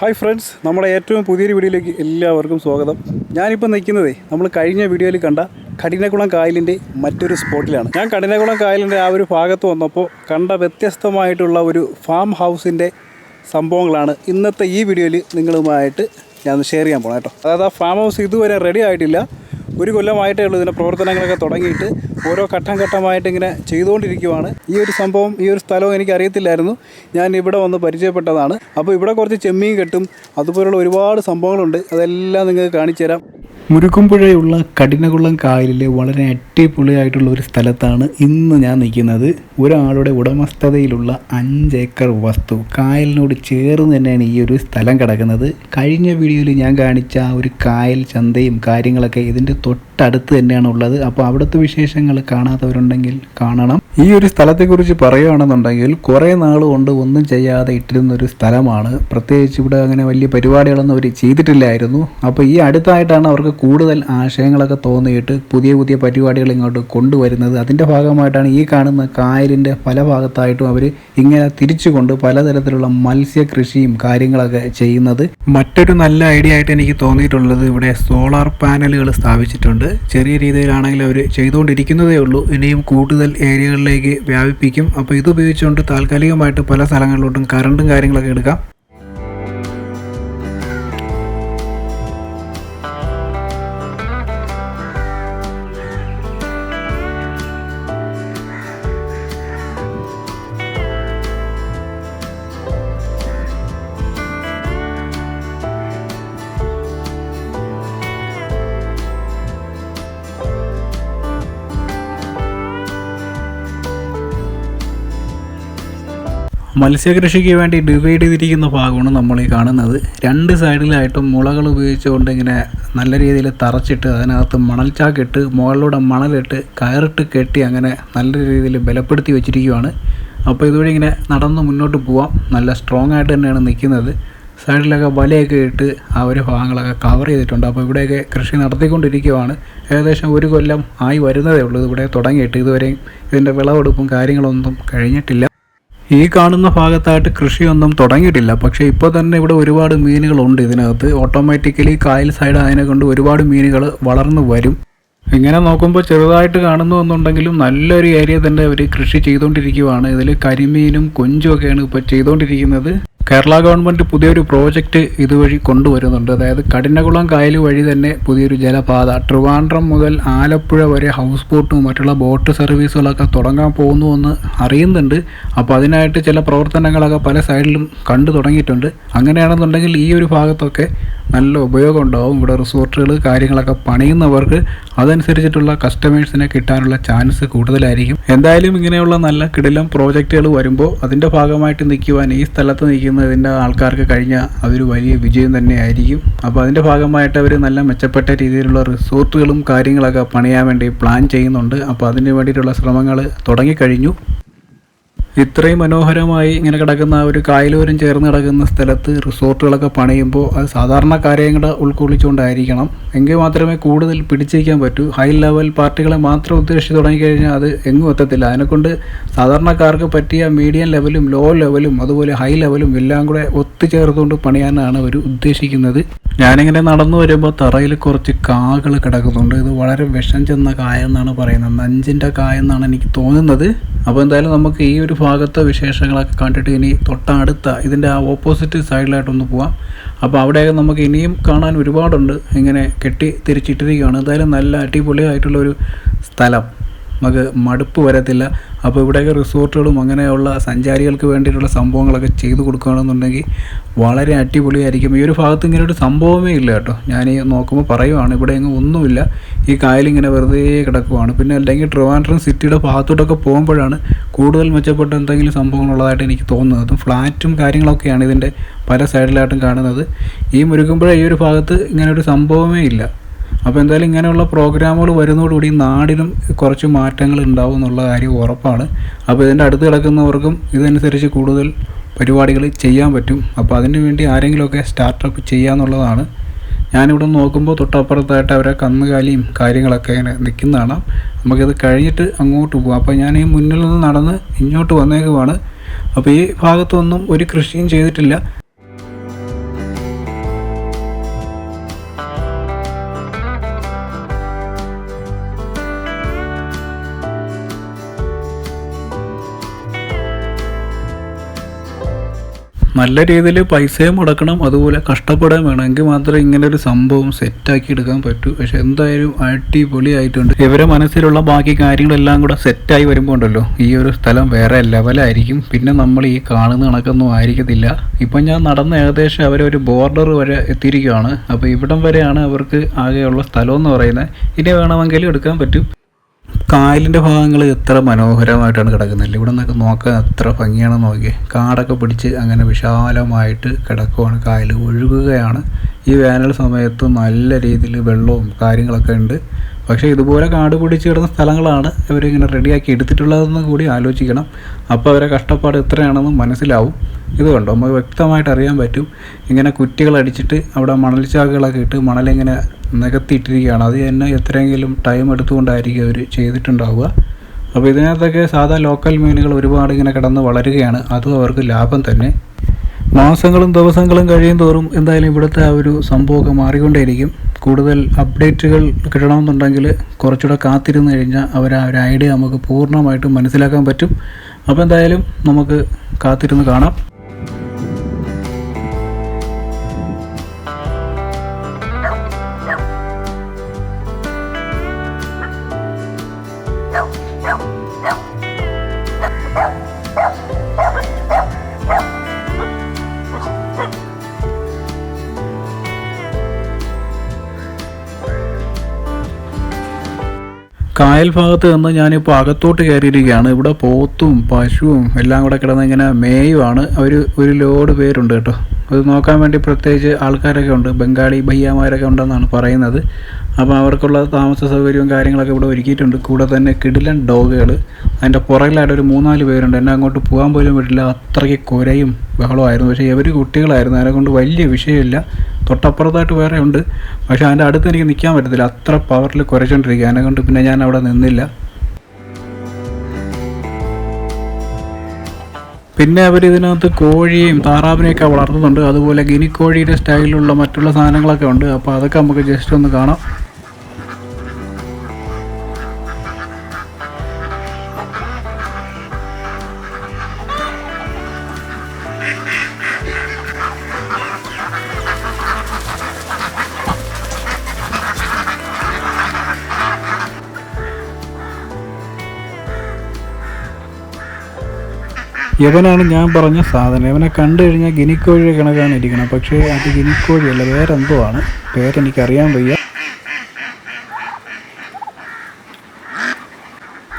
Hi friends നമ്മുടെ ഏറ്റവും പുതിയൊരു വീഡിയോയിലേക്ക് എല്ലാവർക്കും സ്വാഗതം. ഞാനിപ്പോൾ നിൽക്കുന്നതേ നമ്മൾ കഴിഞ്ഞ വീഡിയോയിൽ കണ്ട കഠിനകുളം കായലിന്റെ മറ്റൊരു സ്പോട്ടിലാണ്. ഞാൻ കഠിനകുളം കായലിന്റെ ആ ഒരു ഭാഗത്ത് വന്നപ്പോൾ കണ്ട വ്യത്യസ്തമായിട്ടുള്ള ഒരു ഫാം ഹൗസിന്റെ സംഭവങ്ങളാണ് ഇന്നത്തെ ഈ വീഡിയോയിൽ നിങ്ങളുമായിട്ട് ഞാൻ ഷെയർ ചെയ്യാൻ പോകണം കേട്ടോ അതായത് ആ ഫാം ഹൗസ് ഇതുവരെ റെഡി ആയിട്ടില്ല. ഒരു കൊല്ലമായിട്ടേ ഉള്ളൂ ഇതിന്റെ പ്രവർത്തനങ്ങളൊക്കെ തുടങ്ങിയിട്ട് ഓരോ ഘട്ടം ഘട്ടമായിട്ട് ഇങ്ങനെ ചെയ്തുകൊണ്ടിരിക്കുവാണ്. ഈ ഒരു സംഭവം ഈ ഒരു സ്ഥലവും എനിക്ക് അറിയത്തില്ലായിരുന്നു. ഞാൻ ഇവിടെ വന്ന് പരിചയപ്പെട്ടതാണ്. അപ്പോൾ ഇവിടെ കുറച്ച് ചെമ്മീൻ കെട്ടും അതുപോലുള്ള ഒരുപാട് സംഭവങ്ങളുണ്ട്. അതെല്ലാം നിങ്ങൾക്ക് കാണിച്ചു തരാം. മുരുക്കുംപുഴയുള്ള കഠിനകുളം കായലിലെ വളരെ അടിപൊളിയായിട്ടുള്ള ഒരു സ്ഥലത്താണ് ഇന്ന് ഞാൻ നിൽക്കുന്നത്. ഒരാളുടെ ഉടമസ്ഥതയിലുള്ള അഞ്ച് ഏക്കർ വസ്തു കായലിനോട് ചേർന്ന് തന്നെയാണ് ഈ ഒരു സ്ഥലം കിടക്കുന്നത്. കഴിഞ്ഞ വീഡിയോയിൽ ഞാൻ കാണിച്ച ഒരു കായൽ ചന്തയും കാര്യങ്ങളൊക്കെ ഇതിന്റെ തൊട്ടടുത്ത് തന്നെയാണ് ഉള്ളത്. അപ്പോൾ അവിടുത്തെ വിശേഷങ്ങൾ കാണാത്തവരുണ്ടെങ്കിൽ കാണണം. ഈ ഒരു സ്ഥലത്തെക്കുറിച്ച് പറയുകയാണെന്നുണ്ടെങ്കിൽ കുറേ നാൾ കൊണ്ട് ഒന്നും ചെയ്യാതെ ഇട്ടിരുന്ന ഒരു സ്ഥലമാണ്. പ്രത്യേകിച്ച് ഇവിടെ അങ്ങനെ വലിയ പരിപാടികളൊന്നും അവർ ചെയ്തിട്ടില്ലായിരുന്നു. അപ്പോൾ ഈ അടുത്തായിട്ടാണ് അവർക്ക് കൂടുതൽ ആശയങ്ങളൊക്കെ തോന്നിയിട്ട് പുതിയ പുതിയ പരിപാടികൾ ഇങ്ങോട്ട് കൊണ്ടുവരുന്നത്. അതിന്റെ ഭാഗമായിട്ടാണ് ഈ കാണുന്ന കായലിന്റെ പല ഭാഗത്തായിട്ടും അവർ ഇങ്ങനെ തിരിച്ചുകൊണ്ട് പലതരത്തിലുള്ള മത്സ്യ കൃഷിയും കാര്യങ്ങളൊക്കെ ചെയ്യുന്നത്. മറ്റൊരു നല്ല ഐഡിയ ആയിട്ട് എനിക്ക് തോന്നിയിട്ടുള്ളത് ഇവിടെ സോളാർ പാനലുകൾ സ്ഥാപിച്ചിട്ടുണ്ട് ചെറിയ രീതിയിലാണെങ്കിൽ അവർ ചെയ്തുകൊണ്ടിരിക്കുന്നതേ ഉള്ളൂ. ഇനിയും കൂടുതൽ ഏരിയകളിലേക്ക് വ്യാപിപ്പിക്കും. അപ്പോൾ ഇത് ഉപയോഗിച്ചുകൊണ്ട് താൽക്കാലികമായിട്ട് പല സ്ഥലങ്ങളിലോട്ടും കറണ്ടും കാര്യങ്ങളൊക്കെ എടുക്കാം. മത്സ്യകൃഷിക്ക് വേണ്ടി ഡിവൈഡ് ചെയ്തിരിക്കുന്ന ഭാഗമാണ് നമ്മൾ ഈ കാണുന്നത്. രണ്ട് സൈഡിലായിട്ടും മുളകൾ ഉപയോഗിച്ചുകൊണ്ട് ഇങ്ങനെ നല്ല രീതിയിൽ തറച്ചിട്ട് അതിനകത്ത് മണൽച്ചാക്കിട്ട് മുകളിലൂടെ മണലിട്ട് കയറിട്ട് കെട്ടി അങ്ങനെ നല്ല രീതിയിൽ ബലപ്പെടുത്തി വെച്ചിരിക്കുകയാണ് അപ്പോൾ ഇതുവഴി ഇങ്ങനെ നടന്ന് മുന്നോട്ട് പോവാം. നല്ല സ്ട്രോങ് ആയിട്ട് തന്നെയാണ് നിൽക്കുന്നത്. സൈഡിലൊക്കെ വലയൊക്കെ ഇട്ട് ആ ഒരു ഭാഗങ്ങളൊക്കെ കവർ ചെയ്തിട്ടുണ്ട്. അപ്പോൾ ഇവിടെയൊക്കെ കൃഷി നടത്തിക്കൊണ്ടിരിക്കുവാണ്. ഏകദേശം ഒരു കൊല്ലം ആയി വരുന്നതേ ഉള്ളൂ. ഇവിടെ തുടങ്ങിയിട്ട് ഇതുവരെയും ഇതിന്റെ വിളവെടുപ്പും കാര്യങ്ങളൊന്നും കഴിഞ്ഞിട്ടില്ല. ഈ കാണുന്ന ഭാഗത്തായിട്ട് കൃഷിയൊന്നും തുടങ്ങിയിട്ടില്ല. പക്ഷേ ഇപ്പോൾ തന്നെ ഇവിടെ ഒരുപാട് മീനുകളുണ്ട് ഇതിനകത്ത്. ഓട്ടോമാറ്റിക്കലി കായൽ സൈഡ് അതിനെ കൊണ്ട് ഒരുപാട് മീനുകൾ വളർന്നു വരും. ഇങ്ങനെ നോക്കുമ്പോൾ ചെറുതായിട്ട് കാണുന്നു എന്നുണ്ടെങ്കിലും നല്ലൊരു ഏരിയ തന്നെ അവർ കൃഷി ചെയ്തുകൊണ്ടിരിക്കുവാണ് ഇതിൽ കരിമീനും കൊഞ്ചും ഒക്കെയാണ് ഇപ്പോൾ ചെയ്തുകൊണ്ടിരിക്കുന്നത് കേരള ഗവൺമെന്റ് പുതിയൊരു പ്രോജക്റ്റ് ഇതുവഴി കൊണ്ടുവരുന്നുണ്ട്. അതായത് കഠിനകുളം കായൽ വഴി തന്നെ പുതിയൊരു ജലപാത. ട്രിവാൻഡ്രം മുതൽ ആലപ്പുഴ വരെ ഹൗസ് ബോട്ടും മറ്റുള്ള ബോട്ട് സർവീസുകളൊക്കെ തുടങ്ങാൻ പോകുന്നുവെന്ന് അറിയുന്നുണ്ട്. അപ്പോൾ അതിനായിട്ട് ചില പ്രവർത്തനങ്ങളൊക്കെ പല സൈഡിലും കണ്ടു തുടങ്ങിയിട്ടുണ്ട്. അങ്ങനെയാണെന്നുണ്ടെങ്കിൽ ഈ ഒരു ഭാഗത്തൊക്കെ നല്ല ഉപയോഗം ഉണ്ടാവും ഇവിടെ റിസോർട്ടുകൾ കാര്യങ്ങളൊക്കെ പണിയുന്നവർക്ക് അതനുസരിച്ചിട്ടുള്ള കസ്റ്റമേഴ്സിനെ കിട്ടാനുള്ള ചാൻസ് കൂടുതലായിരിക്കും. എന്തായാലും ഇങ്ങനെയുള്ള നല്ല കിടിലം പ്രോജക്റ്റുകൾ വരുമ്പോൾ അതിന്റെ ഭാഗമായിട്ട് നിൽക്കുവാൻ ഈ സ്ഥലത്ത് നിൽക്കുന്നതിന്റെ ആൾക്കാർക്ക് കഴിഞ്ഞ അതൊരു വലിയ വിജയം തന്നെയായിരിക്കും. അപ്പോൾ അതിന്റെ ഭാഗമായിട്ട് അവർ നല്ല മെച്ചപ്പെട്ട രീതിയിലുള്ള റിസോർട്ടുകളും കാര്യങ്ങളൊക്കെ പണിയാൻ വേണ്ടി പ്ലാൻ ചെയ്യുന്നുണ്ട്. അപ്പോൾ അതിന് വേണ്ടിയിട്ടുള്ള ശ്രമങ്ങൾ തുടങ്ങിക്കഴിഞ്ഞു. ഇത്രയും മനോഹരമായി ഇങ്ങനെ കിടക്കുന്ന ഒരു കായലോരം ചേർന്ന് കിടക്കുന്ന സ്ഥലത്ത് റിസോർട്ടുകളൊക്കെ പണിയുമ്പോൾ അത് സാധാരണക്കാരെ കൂടെ ഉൾക്കൊള്ളിച്ചുകൊണ്ടായിരിക്കണം. എങ്കിൽ മാത്രമേ കൂടുതൽ പിടിച്ചേക്കാൻ പറ്റൂ. ഹൈ ലെവൽ പാർട്ടികളെ മാത്രം ഉദ്ദേശിച്ച് തുടങ്ങിക്കഴിഞ്ഞാൽ അത് എങ്ങും എത്തത്തില്ല. അതിനെക്കൊണ്ട് സാധാരണക്കാർക്ക് പറ്റിയ മീഡിയം ലെവലും ലോ ലെവലും അതുപോലെ ഹൈ ലെവലും എല്ലാം കൂടെ ഒത്തുചേർത്തുകൊണ്ട് പണിയാനാണ് അവർ ഉദ്ദേശിക്കുന്നത്. ഞാനിങ്ങനെ നടന്നു വരുമ്പോൾ തറയിൽ കുറച്ച് കാകൾ കിടക്കുന്നുണ്ട്. ഇത് വളരെ വിഷം ചെന്ന കായ എന്നാണ് പറയുന്നത്. നഞ്ചിന്റെ കായ എന്നാണ് എനിക്ക് തോന്നുന്നത്. അപ്പോൾ എന്തായാലും നമുക്ക് ഈ ഒരു ഭാഗത്തെ വിശേഷങ്ങളൊക്കെ കണ്ടിട്ട് ഇനി തൊട്ടടുത്ത ഇതിന്റെ ആ ഓപ്പോസിറ്റ് സൈഡിലായിട്ടൊന്ന് പോവാം. അപ്പോൾ അവിടെയൊക്കെ നമുക്ക് ഇനിയും കാണാൻ ഒരുപാടുണ്ട്. ഇങ്ങനെ കെട്ടി തിരിച്ചിട്ടിരിക്കുകയാണ്. എന്തായാലും നല്ല അടിപൊളിയായിട്ടുള്ളൊരു സ്ഥലം. നമുക്ക് മടുപ്പ് വരത്തില്ല. അപ്പോൾ ഇവിടെയൊക്കെ റിസോർട്ടുകളും അങ്ങനെയുള്ള സഞ്ചാരികൾക്ക് വേണ്ടിയിട്ടുള്ള സംഭവങ്ങളൊക്കെ ചെയ്തു കൊടുക്കുകയാണെന്നുണ്ടെങ്കിൽ വളരെ അടിപൊളിയായിരിക്കും. ഈ ഒരു ഭാഗത്ത് ഇങ്ങനെ ഒരു സംഭവമേ ഇല്ല കേട്ടോ. ഞാൻ ഈ നോക്കുമ്പോൾ പറയുവാണ് ഇവിടെ എങ്ങും ഒന്നുമില്ല. ഈ കായലിങ്ങനെ വെറുതെ കിടക്കുവാണ്. പിന്നെ അല്ലെങ്കിൽ ട്രിവാൻഡ്രം സിറ്റിയുടെ ഭാഗത്തോട്ടൊക്കെ പോകുമ്പോഴാണ് കൂടുതൽ മെച്ചപ്പെട്ട എന്തെങ്കിലും സംഭവങ്ങളുള്ളതായിട്ട് എനിക്ക് തോന്നുന്നത്. അതും ഫ്ലാറ്റും കാര്യങ്ങളൊക്കെയാണ് ഇതിന്റെ പല സൈഡിലായിട്ടും കാണുന്നത്. ഈ മുരുകുമ്പോഴേ ഈ ഒരു ഭാഗത്ത് ഇങ്ങനെ ഒരു സംഭവമേ ഇല്ല. അപ്പോൾ എന്തായാലും ഇങ്ങനെയുള്ള പ്രോഗ്രാമുകൾ വരുന്നതോടുകൂടി നാടിനും കുറച്ച് മാറ്റങ്ങൾ ഉണ്ടാവും എന്നുള്ള കാര്യം ഉറപ്പാണ്. അപ്പോൾ ഇതിന്റെ അടുത്ത് കിടക്കുന്നവർക്കും ഇതനുസരിച്ച് കൂടുതൽ പരിപാടികൾ ചെയ്യാൻ പറ്റും. അപ്പോൾ അതിന് വേണ്ടി ആരെങ്കിലുമൊക്കെ സ്റ്റാർട്ടപ്പ് ചെയ്യാന്നുള്ളതാണ്. ഞാനിവിടെ നോക്കുമ്പോൾ തൊട്ടപ്പുറത്തായിട്ട് അവരെ കന്നുകാലിയും കാര്യങ്ങളൊക്കെ ഇങ്ങനെ നിൽക്കുന്നതാണ്. നമുക്കിത് കഴിഞ്ഞിട്ട് അങ്ങോട്ട് പോകാം അപ്പോൾ ഞാൻ ഈ മുന്നിൽ നിന്ന് നടന്ന് ഇങ്ങോട്ട് വന്നേക്കുവാണ്. അപ്പോൾ ഈ ഭാഗത്തൊന്നും ഒരു കൃഷിയും ചെയ്തിട്ടില്ല. നല്ല രീതിയിൽ പൈസയും മുടക്കണം അതുപോലെ കഷ്ടപ്പെടാൻ വേണം. എങ്കിൽ മാത്രമേ ഇങ്ങനെ ഒരു സംഭവം സെറ്റാക്കി എടുക്കാൻ പറ്റൂ. പക്ഷെ എന്തായാലും അടിപൊളിയായിട്ടുണ്ട്. ഇവരെ മനസ്സിലുള്ള ബാക്കി കാര്യങ്ങളെല്ലാം കൂടെ സെറ്റായി വരുമ്പോൾ ഉണ്ടല്ലോ ഈ ഒരു സ്ഥലം വേറെ ലെവലായിരിക്കും പിന്നെ നമ്മൾ ഈ കാണുന്ന കണക്കൊന്നും ആയിരിക്കത്തില്ല. ഇപ്പം ഞാൻ നടന്ന ഏകദേശം അവരൊരു ബോർഡർ വരെ എത്തിയിരിക്കുകയാണ്. അപ്പോൾ ഇവിടം വരെയാണ് അവർക്ക് ആകെയുള്ള സ്ഥലം എന്ന് പറയുന്നത്. ഇനി വേണമെങ്കിലും എടുക്കാൻ പറ്റും. കായലിന്റെ ഭാഗങ്ങൾ എത്ര മനോഹരമായിട്ടാണ് കിടക്കുന്നത്. ഇവിടെ നിന്നൊക്കെ നോക്കാൻ എത്ര ഭംഗിയാണെന്ന് നോക്കി കാടൊക്കെ പിടിച്ച് അങ്ങനെ വിശാലമായിട്ട് കിടക്കുവാണ് കായൽ ഒഴുകുകയാണ്. ഈ വേനൽ സമയത്ത് നല്ല രീതിയിൽ വെള്ളവും കാര്യങ്ങളൊക്കെ ഉണ്ട്. പക്ഷേ ഇതുപോലെ കാട് പിടിച്ച് കിടന്ന സ്ഥലങ്ങളാണ് ഇവരിങ്ങനെ റെഡിയാക്കി എടുത്തിട്ടുള്ളതെന്ന് കൂടി ആലോചിക്കണം. അപ്പോൾ അവരെ കഷ്ടപ്പാട് എത്രയാണെന്ന് മനസ്സിലാവും. ഇതുകൊണ്ട് കണ്ടോ? നമുക്ക് വ്യക്തമായിട്ട് അറിയാൻ പറ്റും. ഇങ്ങനെ കുറ്റികൾ അടിച്ചിട്ട് അവിടെ മണൽച്ചാക്കുകളൊക്കെ ഇട്ട് മണലിങ്ങനെ നികത്തിയിട്ടിരിക്കുകയാണ്. അത് തന്നെ എത്രയെങ്കിലും ടൈം എടുത്തുകൊണ്ടായിരിക്കും അവർ ചെയ്തിട്ടുണ്ടാവുക. അപ്പോൾ ഇതിനകത്തൊക്കെ സാധാ ലോക്കൽ മീനുകൾ ഒരുപാട് ഇങ്ങനെ കിടന്ന് വളരുകയാണ്. അതും അവർക്ക് ലാഭം തന്നെ. മാസങ്ങളും ദിവസങ്ങളും കഴിയും തോറും എന്തായാലും ഇവിടുത്തെ ആ ഒരു സംഭവമൊക്കെ മാറിക്കൊണ്ടേയിരിക്കും. കൂടുതൽ അപ്ഡേറ്റുകൾ കിട്ടണമെന്നുണ്ടെങ്കിൽ കുറച്ചുകൂടെ കാത്തിരുന്ന് കഴിഞ്ഞാൽ അവർ ആ ഒരു ഐഡിയ നമുക്ക് പൂർണമായിട്ടും മനസ്സിലാക്കാൻ പറ്റും. അപ്പോൾ എന്തായാലും നമുക്ക് കാത്തിരുന്ന് കാണാം. കായൽ ഭാഗത്ത് നിന്ന് ഞാനിപ്പോൾ അകത്തോട്ട് കയറിയിരിക്കുകയാണ്. ഇവിടെ പോത്തും പശുവും എല്ലാം കൂടെ കിടന്ന് ഇങ്ങനെ മേയുവാണ്. അവർ ഒരു ലോഡ് പേരുണ്ട് കേട്ടോ. അത് നോക്കാൻ വേണ്ടി പ്രത്യേകിച്ച് ആൾക്കാരൊക്കെ ഉണ്ട്. ബംഗാളി ഭയ്യാമാരൊക്കെ ഉണ്ടെന്നാണ് പറയുന്നത്. അപ്പോൾ അവർക്കുള്ള താമസ സൗകര്യവും കാര്യങ്ങളൊക്കെ ഇവിടെ ഒരുക്കിയിട്ടുണ്ട്. കൂടെ തന്നെ കിടിലൻ ഡോഗുകൾ അതിന്റെ പുറകിലായിട്ട് ഒരു മൂന്നാൽ പേരുണ്ട്. എന്നെ അങ്ങോട്ട് പോകാൻ പോലും പറ്റില്ല. അത്രയ്ക്ക് കുരയും ബഹളമായിരുന്നു പക്ഷേ ഇവർ കുട്ടികളായിരുന്നു? അതിനെ കൊണ്ട് വലിയ വിഷയമില്ല. തൊട്ടപ്പുറത്തായിട്ട് വേറെ ഉണ്ട്. പക്ഷേ അതിന്റെ അടുത്ത് എനിക്ക് നിൽക്കാൻ പറ്റത്തില്ല. അത്ര പവറിൽ കുരച്ചോണ്ടിരിക്കുക. അതിനെ കൊണ്ട് പിന്നെ ഞാൻ അവിടെ നിന്നില്ല. പിന്നെ അവർ ഇതിനകത്ത് കോഴിയും താറാവിനെയൊക്കെ വളർത്തുന്നുണ്ട്. അതുപോലെ ഗിനിക്കോഴിയുടെ സ്റ്റൈലിലുള്ള മറ്റുള്ള സാധനങ്ങളൊക്കെ ഉണ്ട്. അപ്പോൾ അതൊക്കെ നമുക്ക് ജസ്റ്റ് ഒന്ന് കാണാം. ഇവനാണ് ഞാൻ പറഞ്ഞ സാധനം. ഇവനെ കണ്ടു കഴിഞ്ഞാൽ ഗിനിക്കോഴിയെ കണക്കാണ് ഇരിക്കണം പക്ഷേ അത് ഗിനിക്കോഴിയല്ല വേറെ എന്തോ ആണ് പേരെനിക്കറിയാൻ വയ്യ.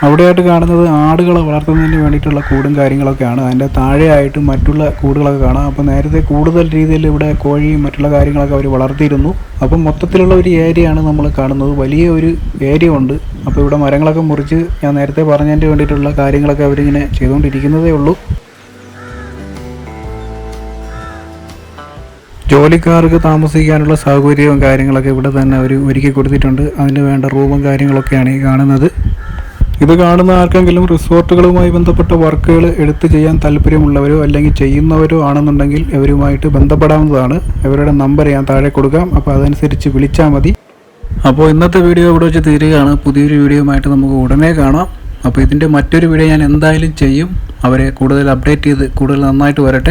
അവിടെയായിട്ട് കാണുന്നത് ആടുകളെ വളർത്തുന്നതിന് വേണ്ടിയിട്ടുള്ള കൂടും കാര്യങ്ങളൊക്കെയാണ്. അതിന്റെ താഴെയായിട്ട് മറ്റുള്ള കൂടുകളൊക്കെ കാണാം. അപ്പോൾ നേരത്തെ കൂടുതൽ രീതിയിൽ ഇവിടെ കോഴിയും മറ്റുള്ള കാര്യങ്ങളൊക്കെ അവർ വളർത്തിയിരുന്നു. അപ്പം മൊത്തത്തിലുള്ള ഒരു ഏരിയയാണ് നമ്മൾ കാണുന്നത്. വലിയ ഒരു ഏരിയ ഉണ്ട്. അപ്പോൾ ഇവിടെ മരങ്ങളൊക്കെ മുറിച്ച് ഞാൻ നേരത്തെ പറഞ്ഞതിന്റെ വേണ്ടിയിട്ടുള്ള കാര്യങ്ങളൊക്കെ അവരിങ്ങനെ ചെയ്തുകൊണ്ടിരിക്കുന്നതേ ഉള്ളൂ. ജോലിക്കാർക്ക് താമസിക്കാനുള്ള സൗകര്യവും കാര്യങ്ങളൊക്കെ ഇവിടെ തന്നെ അവർ ഒരുക്കി കൊടുത്തിട്ടുണ്ട്. അതിന് വേണ്ട റൂമും കാര്യങ്ങളൊക്കെയാണ് ഈ കാണുന്നത്. ഇത് കാണുന്ന ആർക്കെങ്കിലും റിസോർട്ടുകളുമായി ബന്ധപ്പെട്ട വർക്കുകൾ എടുത്തു ചെയ്യാൻ താല്പര്യമുള്ളവരോ അല്ലെങ്കിൽ ചെയ്യുന്നവരോ ആണെന്നുണ്ടെങ്കിൽ ഇവരുമായിട്ട് ബന്ധപ്പെടാവുന്നതാണ്. ഇവരുടെ നമ്പർ ഞാൻ താഴെ കൊടുക്കാം. അപ്പോൾ അതനുസരിച്ച് വിളിച്ചാൽ മതി. അപ്പോൾ ഇന്നത്തെ വീഡിയോ ഇവിടെ വെച്ച് തീരുകയാണ്. പുതിയൊരു വീഡിയോയുമായിട്ട് നമുക്ക് ഉടനെ കാണാം. അപ്പോൾ ഇതിന്റെ മറ്റൊരു വീഡിയോ ഞാൻ എന്തായാലും ചെയ്യും. അവരെ കൂടുതൽ അപ്ഡേറ്റ് ചെയ്ത് കൂടുതൽ നന്നായിട്ട് വരട്ടെ.